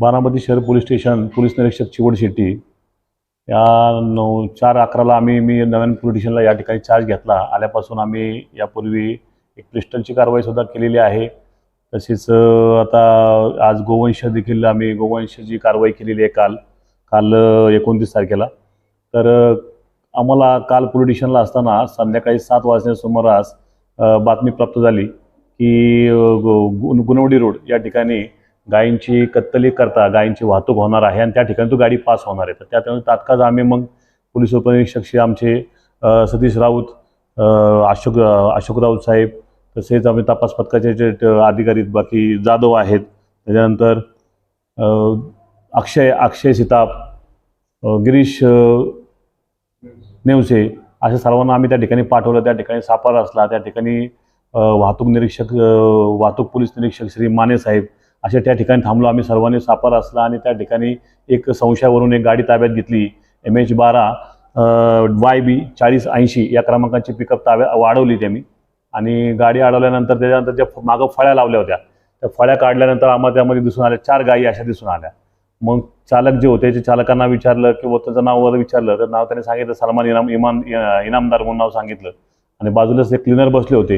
बारामती शहर police station police निरीक्षक चिवड शेट्टी. या नऊ चार अकराला आम्ही मी नवीन पोलीस स्टेशनला या ठिकाणी चार्ज घेतला. आल्यापासून आम्ही यापूर्वी एक पिस्टलची कारवाईसुद्धा केलेली आहे. तसेच आता आज गोवंश देखील आम्ही गोवंशची कारवाई केलेली आहे काल. काल एकोणतीस तारखेला. तर आम्हाला काल पोलीस स्टेशनला असताना संध्याकाळी सात वाजण्याच्या सुमारास बातमी प्राप्त झाली की गु- गुन- गुणवडी रोड या ठिकाणी गायींची कत्तली करता गायींची वाहतूक होणार आहे आणि त्या ठिकाणी तो गाडी पास होणार आहे. तर त्यामुळे तात्काळ आम्ही मग पोलीस उपनिरीक्षक श्री आमचे सतीश राऊत अशोक अशोक राऊत साहेब तसेच आम्ही तपास पथकाचे जे अधिकारी बाकी जाधव आहेत. त्याच्यानंतर अक्षय अक्षय सिताप गिरीश नेवसे अशा सर्वांना आम्ही त्या ठिकाणी पाठवलं. त्या ठिकाणी सापार असला त्या ठिकाणी वाहतूक निरीक्षक वाहतूक पोलीस निरीक्षक श्री माने साहेब अशा त्या ठिकाणी थांबलो. आम्ही सर्वांनी सापार असला आणि त्या ठिकाणी एक संशयावरून एक गाडी ताब्यात घेतली. एम एच बारा वाय बी चाळीस ऐंशी या क्रमांकाची पिकअप ताब्यात वाढवली त्यांनी आणि गाडी अडवल्यानंतर त्याच्यानंतर ज्या मागं फळ्या लावल्या होत्या. त्या फळ्या काढल्यानंतर आम्हाला त्यामध्ये दिसून आल्या चार गायी अशा दिसून आल्या. मग चालक जे होते ते चालकांना विचारलं किंवा त्याचं नाव वगैरे विचारलं तर नाव त्याने सांगितलं सलमान इनाम इमान इनामदार म्हणून नाव सांगितलं. आणि बाजूलाच एक क्लिनर बसले होते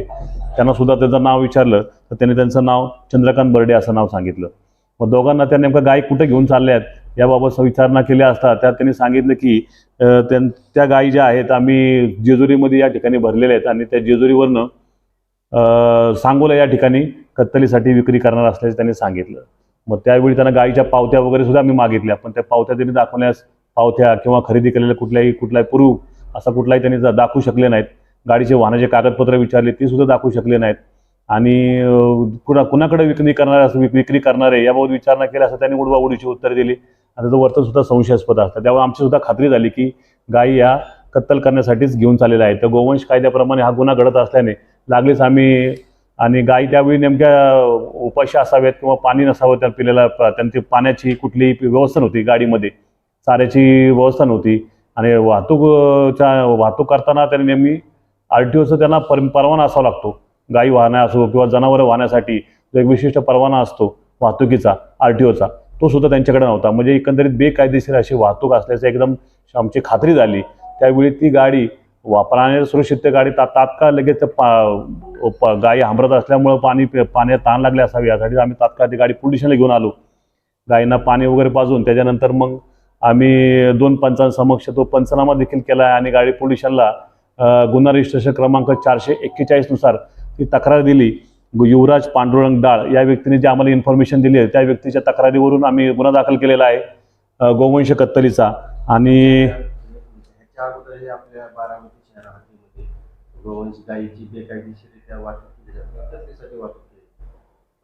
त्यांना सुद्धा त्याचं नाव विचारलं तर त्यांनी त्यांचं नाव चंद्रकांत बर्डे असं नाव सांगितलं. मग दोघांना त्या नेमकं गाय कुठे घेऊन चालल्या आहेत याबाबत विचारणा केली असता त्यात त्यांनी सांगितलं की त्यां- त्या गायी ज्या आहेत आम्ही जेजुरीमध्ये या ठिकाणी भरलेल्या आहेत आणि त्या जेजुरीवरनं सांगोला या ठिकाणी कत्तलीसाठी विक्री करणार असल्याचं त्यांनी सांगितलं. मग त्यावेळी त्यांना गायीच्या पावत्या वगैरे सुद्धा आम्ही मागितल्या पण त्या पावत्या त्यांनी दाखवण्यास पावत्या किंवा खरेदी केलेल्या कुठल्याही कुठलाही प्रूफ असा कुठलाही त्यांनी दाखवू शकले नाहीत. गाडीचे वाहनाचे कागदपत्र विचारले ती सुद्धा दाखवू शकले नाहीत. आणि कुणा कुणाकडे विक्री करणार असं विक- विक्री करणारे याबाबत विचारणा केली असं त्यांनी उडवा उडीची उत्तर दिली. आणि त्याचं वर्तन सुद्धा संशयास्पद असतं. त्यामुळे आमची सुद्धा खात्री झाली की गायी या कत्तल करण्यासाठीच घेऊन चाललेला आहे. तर गोवंश कायद्याप्रमाणे हा गुन्हा घडत असल्याने लागलीच आम्ही आणि गायी त्यावेळी नेमक्या उपाशी असाव्यात किंवा पाणी नसावं त्या पिलेला त्यांची पाण्याची कुठलीही व्यवस्था नव्हती गाडीमध्ये. चाऱ्याची व्यवस्था नव्हती. आणि वाहतूकच्या वाहतूक करताना त्यांनी नेहमी आर टी ओचा त्यांना पर परवाना असावा लागतो. गाई वाहण्या असो किंवा जनावरं वाहण्यासाठी जो एक विशिष्ट परवाना असतो वाहतुकीचा आर टी ओचा तो सुद्धा त्यांच्याकडे नव्हता. म्हणजे एकंदरीत बेकायदेशीर अशी वाहतूक असल्याचं एकदम आमची खात्री झाली. त्यावेळी ती गाडी वापराने सुरक्षित गाडी ता तात्काळ लगेच पा प- गायी हांबरत असल्यामुळं पाणी पाण्यात ताण लागले असावी. यासाठी आम्ही तात्काळ ती गाडी पोलिशनला घेऊन आलो. गायींना पाणी वगैरे पाजून त्याच्यानंतर मग आम्ही दोन पंचांसमक्ष तो पंचनामा देखील केला आहे आणि गाडी पोलिशनला गुन्हा रजिस्ट्रेशन क्रमांक चारशे एक्केचाळीसनुसार ती तक्रार दिली. युवराज पांडुरंग डाळ या व्यक्तीने जी आम्हाला इन्फॉर्मेशन दिली आहे त्या व्यक्तीच्या तक्रारीवरून आम्ही गुन्हा दाखल केलेला आहे गोवंश कत्तलीचा. आणि ह्याच्या अगोदरही आपल्या बारामती शहरामध्ये गोवंश गायीची बेकायदेशीरित्या वाहतूक केली जाते. त्यासाठी वाहतूक केली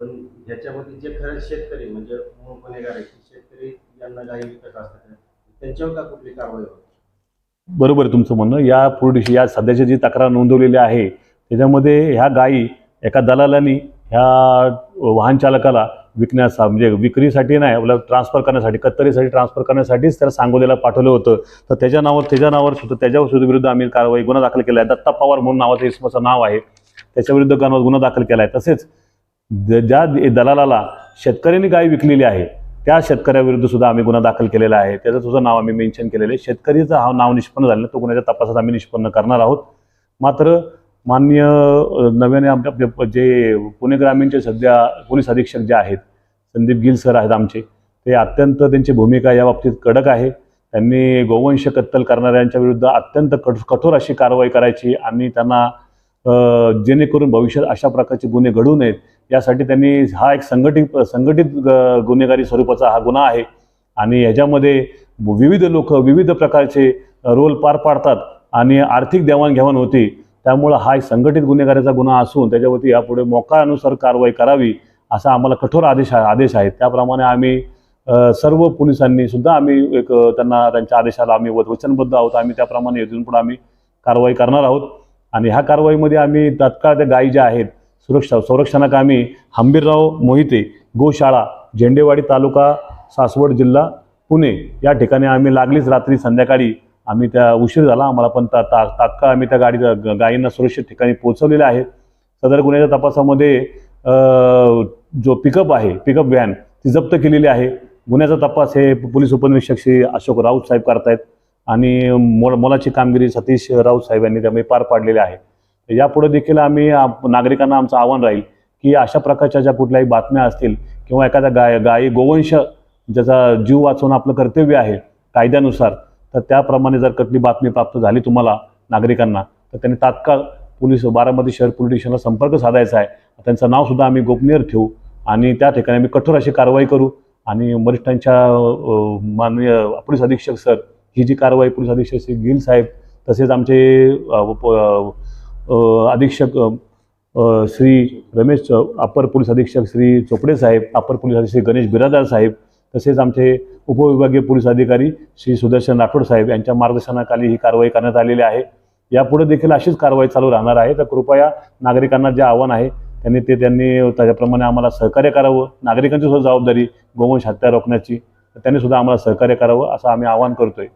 पण ह्याच्यामध्ये जे खरं शेतकरी म्हणजे मूळ गुन्हेगार आहेत शेतकरी यांना गायी विकत असतात. त्यांच्यावर का कुठली कारवाई होत बरोबर आहे तुमचं म्हणणं. या पुढे या सध्याची जी तक्रार नोंदवलेली आहे त्याच्यामध्ये ह्या गायी एका दलालांनी ह्या वाहन चालकाला विकण्याचा म्हणजे विक्रीसाठी नाही आपलं ट्रान्सफर करण्यासाठी कत्तरीसाठी ट्रान्सफर करण्यासाठीच त्याला सांगोलीला पाठवलं होतं. तर त्याच्या नावावर त्याच्या नावावर सुद्धा त्याच्यावर सुद्धा विरुद्ध आम्ही कारवाई गुन्हा दाखल केला आहे. दत्ता पवार म्हणून नावाचं इसमाचं नाव आहे. त्याच्याविरुद्ध गुन्हा गुन्हा दाखल केला आहे. तसेच ज- ज्या दलालाला शेतकऱ्यांनी गाय विकलेली आहे त्या शेतकऱ्याविरुद्ध सुद्धा आम्ही गुन्हा दाखल केलेला आहे. त्याचं सुद्धा नाव आम्ही मेन्शन केलेलं आहे. शेतकरीचं हा नाव निष्पन्न झालं तो गुन्ह्याच्या तपासात आम्ही निष्पन्न करणार आहोत. मात्र मान्य नव्याने आमच्या जे पुणे ग्रामीणचे सध्या पोलीस अधीक्षक जे आहेत संदीप गिल सर आहेत आमचे ते अत्यंत त्यांची भूमिका या बाबतीत कडक आहे. त्यांनी गोवंश कत्तल करणाऱ्यांच्या विरुद्ध अत्यंत कठ कठोर अशी कारवाई करायची आणि त्यांना जेणेकरून भविष्यात अशा प्रकारचे गुन्हे घडू नयेत यासाठी त्यांनी हा एक संघटित संघटित ग- गुन्हेगारी स्वरूपाचा हा गुन्हा आहे. आणि याच्यामध्ये विविध लोक विविध प्रकारचे रोल पार पाडतात आणि आर्थिक देवाणघेवाण होती. त्यामुळं हा एक संघटित गुन्हेगारीचा गुन्हा असून त्याच्यावरती यापुढे मोकानुसार कारवाई करावी असा आम्हाला कठोर आदेश आदेश आहेत त्याप्रमाणे आम्ही सर्व पोलिसांनी सुद्धा आम्ही एक त्यांना त्यांच्या आदेशाला आम्ही वचनबद्ध आहोत. आम्ही त्याप्रमाणे इथून पुढे आम्ही कारवाई करणार आहोत. आणि ह्या कारवाईमध्ये आम्ही तात्काळ त्या गायी ज्या आहेत सुरक्षा संरक्षणाकामी हंबीरराव मोहिते गोशाळा झेंडेवाडी तालुका सासवड जिल्हा पुणे या ठिकाणी आम्ही लागलीच रात्री संध्याकाळी आम्ही त्या उशीर झाला. आम्हाला पण ता ता- तात्काळ आम्ही त्या गाडी गायींना सुरक्षित ठिकाणी पोहोचवलेले आहे सदर गुन्ह्याच्या तपासामध्ये जो पिकअप आहे पिकअप व्हॅन ती जप्त केलेली आहे. गुन्ह्याचा तपास हे पोलीस उपनिरीक्षक श्री अशोक राऊत साहेब करतायत. आणि मोल मोलाची कामगिरी सतीश राऊत साहेब यांनी त्यामुळे पार पाडलेली आहे. यापुढे देखील आम्ही नागरिकांना आमचं आव्हान राहील की अशा प्रकारच्या ज्या कुठल्याही बातम्या असतील किंवा एखाद्या गाय गायी गोवंश ज्याचा जीव वाचवणं आपलं कर्तव्य आहे कायद्यानुसार तर त्याप्रमाणे जर कुठली बातमी प्राप्त झाली तुम्हाला नागरिकांना तर त्यांनी तात्काळ पोलीस बारामती शहर पोलीस स्टेशनला संपर्क साधायचा आहे. त्यांचं नावसुद्धा आम्ही गोपनीय ठेवू आणि त्या ठिकाणी आम्ही कठोर अशी कारवाई करू आणि वरिष्ठांच्या माननीय पोलीस अधीक्षक सर ही जी कारवाई पोलीस अधीक्षक श्री गिल साहेब तसेच आमचे प- अधीक्षक श्री रमेश अपर पोलीस अधीक्षक श्री चोपडे साहेब अपर पोलीस अधीक्षक गणेश बिरादार साहेब तसेच आमचे उपविभागीय पोलीस अधिकारी श्री सुदर्शन राठोड साहेब यांच्या मार्गदर्शनाखाली ही कारवाई करण्यात आलेली आहे. यापुढे देखील अशीच कारवाई चालू राहणार आहे. तर कृपया नागरिकांना जे आव्हान आहे त्यांनी ते त्यांनी त्याच्याप्रमाणे आम्हाला सहकार्य करावं. नागरिकांची सुद्धा जबाबदारी गोवंश हत्या रोखण्याची त्यांनी सुद्धा आम्हाला सहकार्य करावं असं आम्ही आवाहन करतोय.